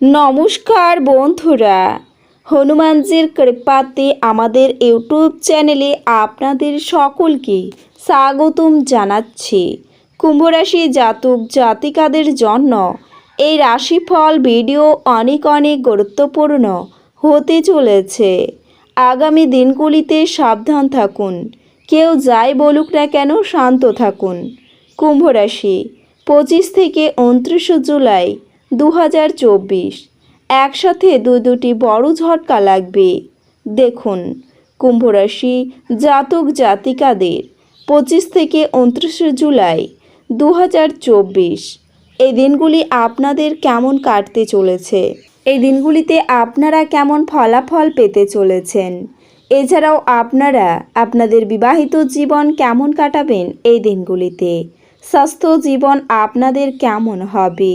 নমস্কার বন্ধুরা। হনুমানজির কৃপাতে আমাদের ইউটিউব চ্যানেলে আপনাদের সকলকে স্বাগতম জানাচ্ছি। কুম্ভরাশি জাতক জাতিকাদের জন্য এই রাশিফল ভিডিও অনেক অনেক গুরুত্বপূর্ণ হতে চলেছে। আগামী দিনগুলিতে সাবধান থাকুন। কেউ যাই বলুক না কেন শান্ত থাকুন। কুম্ভ রাশি পঁচিশ থেকে উনত্রিশে জুলাই দু হাজার চব্বিশ। একসাথে দু দুটি বড় ঝটকা লাগবে। দেখুন কুম্ভ রাশি জাতক জাতিকাদের পঁচিশ থেকে উনত্রিশে জুলাই দু হাজার চব্বিশ। এই দিনগুলি আপনাদের কেমন কাটতে চলেছে? এই দিনগুলিতে আপনারা কেমন ফলাফল পেতে চলেছেন? এছাড়াও আপনারা আপনাদের বিবাহিত জীবন কেমন কাটাবেন এই দিনগুলিতে? স্বাস্থ্য জীবন আপনাদের কেমন হবে?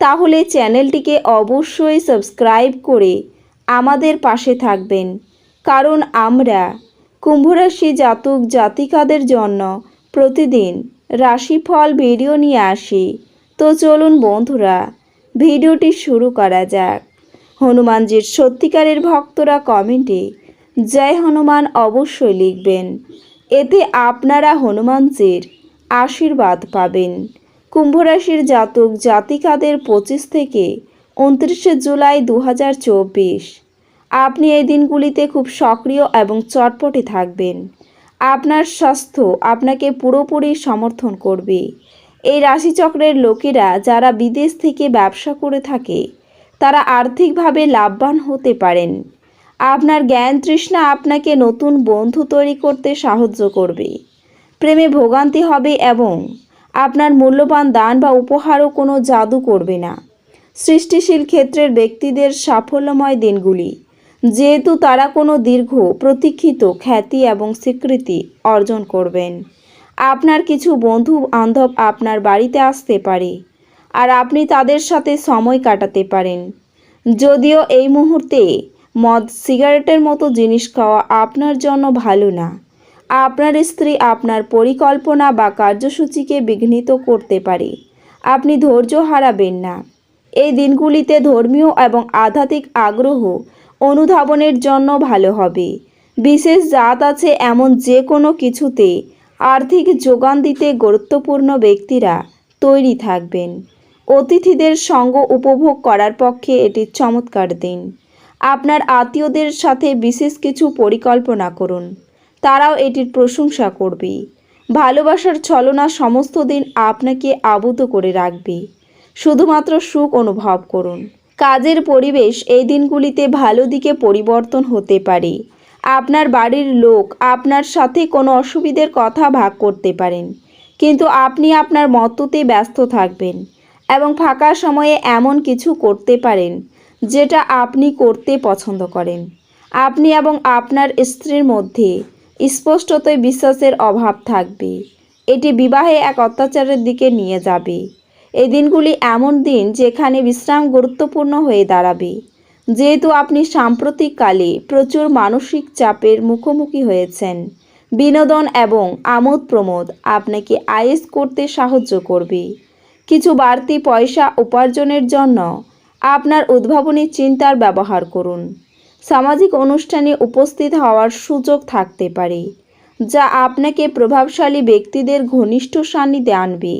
তাহলে চ্যানেলটিকে অবশ্যই সাবস্ক্রাইব করে আমাদের পাশে থাকবেন। কারণ আমরা কুম্ভরাশি জাতক জাতিকাদের জন্য প্রতিদিন রাশিফল ভিডিও নিয়ে আসি। তো চলুন বন্ধুরা, ভিডিওটি শুরু করা যাক। হনুমানজির সত্যিকারের ভক্তরা কমেন্টে জয় হনুমান অবশ্যই লিখবেন। এতে আপনারা হনুমানজির আশীর্বাদ পাবেন। কুম্ভরাশির জাতক জাতিকাদের পঁচিশ থেকে উনত্রিশে জুলাই দু হাজার চব্বিশ। আপনি এই দিনগুলিতে খুব সক্রিয় এবং চটপটে থাকবেন। আপনার স্বাস্থ্য আপনাকে পুরোপুরি সমর্থন করবে। এই রাশিচক্রের লোকেরা যারা বিদেশ থেকে ব্যবসা করে থাকে, তারা আর্থিকভাবে লাভবান হতে পারেন। আপনার জ্ঞান তৃষ্ণা আপনাকে নতুন বন্ধু তৈরি করতে সাহায্য করবে। প্রেমে ভোগান্তি হবে এবং আপনার মূল্যবান দান বা উপহারও কোনো জাদু করবে না। সৃষ্টিশীল ক্ষেত্রের ব্যক্তিদের সাফল্যময় দিনগুলি, যেহেতু তারা কোনো দীর্ঘ, প্রতীক্ষিত খ্যাতি এবং স্বীকৃতি অর্জন করবেন। আপনার কিছু বন্ধু বান্ধব আপনার বাড়িতে আসতে পারে আর আপনি তাদের সাথে সময় কাটাতে পারেন। যদিও এই মুহূর্তে মদ, সিগারেটের মতো জিনিস খাওয়া আপনার জন্য ভালো না। আপনার স্ত্রী আপনার পরিকল্পনা বা কার্যসূচিকে বিঘ্নিত করতে পারে। আপনি ধৈর্য হারাবেন না। এই দিনগুলিতে ধর্মীয় এবং আধ্যাত্মিক আগ্রহ অনুধাবনের জন্য ভালো হবে। বিশেষ জাত আছে এমন যে কোনো কিছুতে আর্থিক যোগান দিতে গুরুত্বপূর্ণ ব্যক্তিরা তৈরি থাকবেন। অতিথিদের সঙ্গ উপভোগ করার পক্ষে এটি চমৎকার দিন। আপনার আত্মীয়দের সাথে বিশেষ কিছু পরিকল্পনা করুন। তারাও এটির প্রশংসা করবে। ভালোবাসার ছলনা সমস্ত দিন আপনাকে আবদ্ধ করে রাখবে। শুধুমাত্র সুখ অনুভব করুন। কাজের পরিবেশ এই দিনগুলিতে ভালো দিকে পরিবর্তন হতে পারে। আপনার বাড়ির লোক আপনার সাথে কোনো অসুবিধের কথা ভাগ করতে পারেন। কিন্তু আপনি আপনার মততে ব্যস্ত থাকবেন এবং ফাঁকা সময়ে এমন কিছু করতে পারেন যেটা আপনি করতে পছন্দ করেন। আপনি এবং আপনার স্ত্রীর মধ্যে স্পষ্টতই বিশ্বাসের অভাব থাকবে। এটি বিবাহে এক অত্যাচারের দিকে নিয়ে যাবে। এই দিনগুলি এমন দিন যেখানে বিশ্রাম গুরুত্বপূর্ণ হয়ে দাঁড়াবে। যেহেতু আপনি সাম্প্রতিককালে প্রচুর মানসিক চাপের মুখোমুখি হয়েছেন, বিনোদন এবং আমোদ প্রমোদ আপনাকে আয়েস করতে সাহায্য করবে। কিছু বাড়তি পয়সা উপার্জনের জন্য আপনার উদ্ভাবনী চিন্তার ব্যবহার করুন। সামাজিক অনুষ্ঠানে উপস্থিত হওয়ার সুযোগ থাকতে পারে, যা আপনাকে প্রভাবশালী ব্যক্তিদের ঘনিষ্ঠ সান্নিধ্যে আনবে।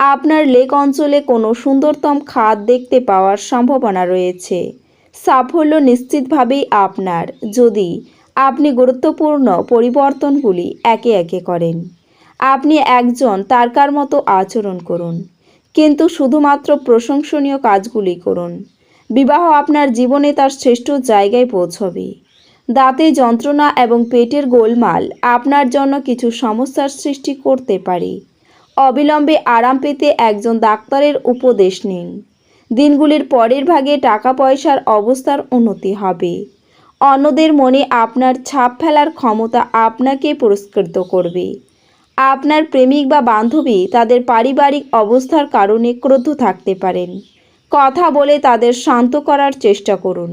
আপনার লেক অঞ্চলে কোনো সুন্দরতম খাদ দেখতে পাওয়ার সম্ভাবনা রয়েছে। সাফল্য নিশ্চিতভাবেই আপনার, যদি আপনি গুরুত্বপূর্ণ পরিবর্তনগুলি একে একে করেন। আপনি একজন তারকার মতো আচরণ করুন, কিন্তু শুধুমাত্র প্রশংসনীয় কাজগুলি করুন। বিবাহ আপনার জীবনে তার শ্রেষ্ঠ জায়গায় পৌঁছবে। দাঁতে যন্ত্রণা এবং পেটের গোলমাল আপনার জন্য কিছু সমস্যার সৃষ্টি করতে পারে। অবিলম্বে আরাম পেতে একজন ডাক্তারের উপদেশ নিন। দিনগুলির পরের ভাগে টাকা পয়সার অবস্থার উন্নতি হবে। অন্যদের মনে আপনার ছাপ ফেলার ক্ষমতা আপনাকে পুরস্কৃত করবে। আপনার প্রেমিক বা বান্ধবী তাদের পারিবারিক অবস্থার কারণে ক্রোধ থাকতে পারেন। কথা বলে তাদের শান্ত করার চেষ্টা করুন।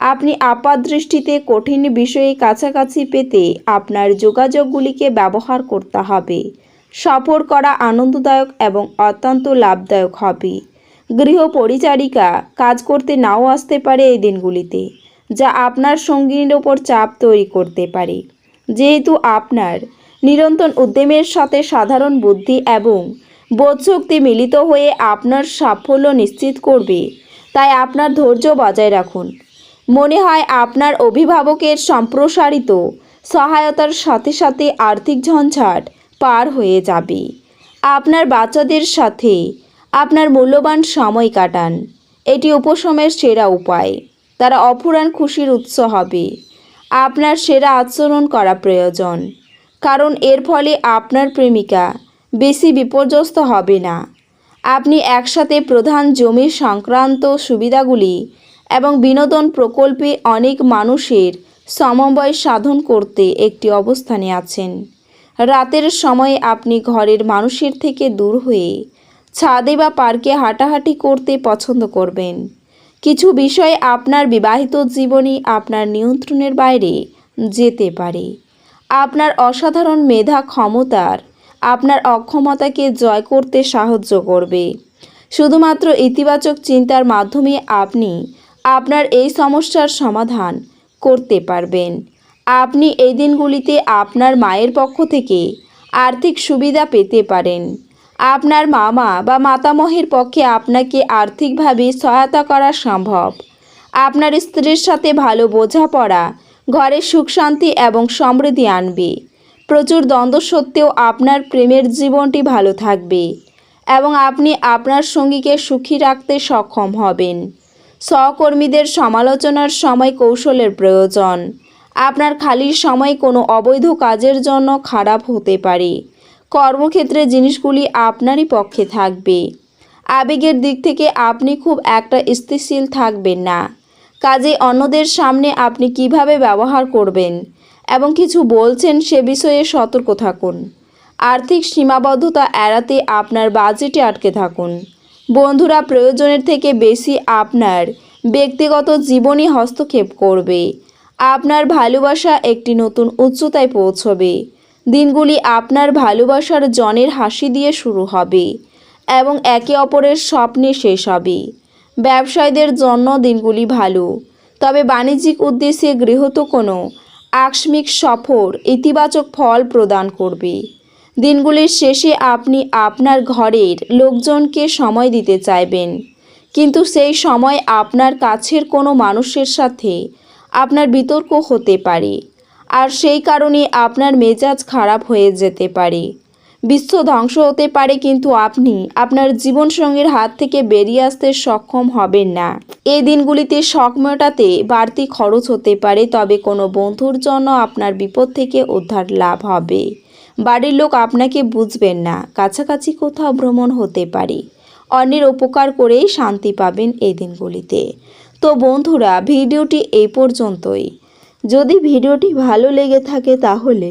আপনি আপাত দৃষ্টিতে কঠিন বিষয়ে কাছাকাছি পেতে আপনার যোগাযোগগুলিকে ব্যবহার করতে হবে। সফর করা আনন্দদায়ক এবং অত্যন্ত লাভদায়ক হবে। গৃহ পরিচারিকা কাজ করতে নাও আসতে পারে এই দিনগুলিতে, যা আপনার সঙ্গীর ওপর চাপ তৈরি করতে পারে। যেহেতু আপনার নিরন্তর উদ্যমের সাথে সাধারণ বুদ্ধি এবং বোধশক্তি মিলিত হয়ে আপনার সাফল্য নিশ্চিত করবে। তাই আপনার ধৈর্য বজায় রাখুন। মনে হয় আপনার অভিভাবকের সম্প্রসারিত সহায়তার সাথে সাথে আর্থিক ঝঞ্ঝাট পার হয়ে যাবে। আপনার বাচ্চাদের সাথে আপনার মূল্যবান সময় কাটান। এটি উপশমের সেরা উপায়। তারা অফুরান খুশির উৎস হবে। আপনার সেরা আচরণ করা প্রয়োজন। কারণ এর ফলে আপনার প্রেমিকা বেশি বিপর্যস্ত হবে না। আপনি একসাথে প্রধান জমি সংক্রান্ত সুবিধাগুলি এবং বিনোদন প্রকল্পে অনেক মানুষের সমন্বয় সাধন করতে একটি অবস্থানে আছেন। রাতের সময়ে আপনি ঘরের মানুষের থেকে দূর হয়ে ছাদে বা পার্কে হাঁটাহাঁটি করতে পছন্দ করবেন। কিছু বিষয় আপনার বিবাহিত জীবনে আপনার নিয়ন্ত্রণের বাইরে যেতে পারে। আপনার অসাধারণ মেধা ক্ষমতার আপনার অক্ষমতাকে জয় করতে সাহায্য করবে। শুধুমাত্র ইতিবাচক চিন্তার মাধ্যমে আপনি আপনার এই সমস্যার সমাধান করতে পারবেন। আপনি এই দিনগুলিতে আপনার মায়ের পক্ষ থেকে আর্থিক সুবিধা পেতে পারেন। আপনার মামা বা মাতামহের পক্ষে আপনাকে আর্থিকভাবে সহায়তা করা সম্ভব। আপনার স্ত্রীর সাথে ভালো বোঝাপড়া, ঘরে সুখ শান্তি এবং সমৃদ্ধি আনবে। প্রচুর দ্বন্দ্ব সত্ত্বেও আপনার প্রেমের জীবনটি ভালো থাকবে এবং আপনি আপনার সঙ্গীকে সুখী রাখতে সক্ষম হবেন। সহকর্মীদের সমালোচনার সময় কৌশলের প্রয়োজন। আপনার খালি সময় কোনো অবৈধ কাজের জন্য খারাপ হতে পারে। কর্মক্ষেত্রে জিনিসগুলি আপনারই পক্ষে থাকবে। আবেগের দিক থেকে আপনি খুব একটা স্থিতিশীল থাকবেন না। কাজে অন্যদের সামনে আপনি কীভাবে ব্যবহার করবেন এবং কিছু বলছেন সে বিষয়ে সতর্ক থাকুন। আর্থিক সীমাবদ্ধতা এড়াতে আপনার বাজেটে আটকে থাকুন। বন্ধুরা, প্রয়োজনের থেকে বেশি আপনার ব্যক্তিগত জীবনে হস্তক্ষেপ করবে। আপনার ভালোবাসা একটি নতুন উচ্চতায় পৌঁছবে। দিনগুলি আপনার ভালোবাসার জনের হাসি দিয়ে শুরু হবে এবং একে অপরের স্বপ্নে শেষ হবে। ব্যবসায়ীদের জন্য দিনগুলি ভালো, তবে বাণিজ্যিক উদ্দেশ্যে গৃহীত কোনো আকস্মিক সফর ইতিবাচক ফল প্রদান করবে। দিনগুলির শেষে আপনি আপনার ঘরের লোকজনকে সময় দিতে চাইবেন। কিন্তু সেই সময় আপনার কাছের কোনো মানুষের সাথে আপনার বিতর্ক হতে পারে। আর সেই কারণে আপনার মেজাজ খারাপ হয়ে যেতে পারে। বিশ্ব ধ্বংস হতে পারে কিন্তু আপনি আপনার জীবনসঙ্গীর হাত থেকে বেরিয়ে আসতে সক্ষম হবেন না। এই দিনগুলিতে শখ মেটাতে বাড়তি খরচ হতে পারে, তবে কোনো বন্ধুর জন্য আপনার বিপদ থেকে উদ্ধার লাভ হবে। বাড়ির লোক আপনাকে বুঝবেন না, কাছাকাছি কোথাও ভ্রমণ হতে পারে। অন্যের উপকার করেই শান্তি পাবেন এই দিনগুলিতে। তো বন্ধুরা, ভিডিওটি এই পর্যন্তই। যদি ভিডিওটি ভালো লেগে থাকে তাহলে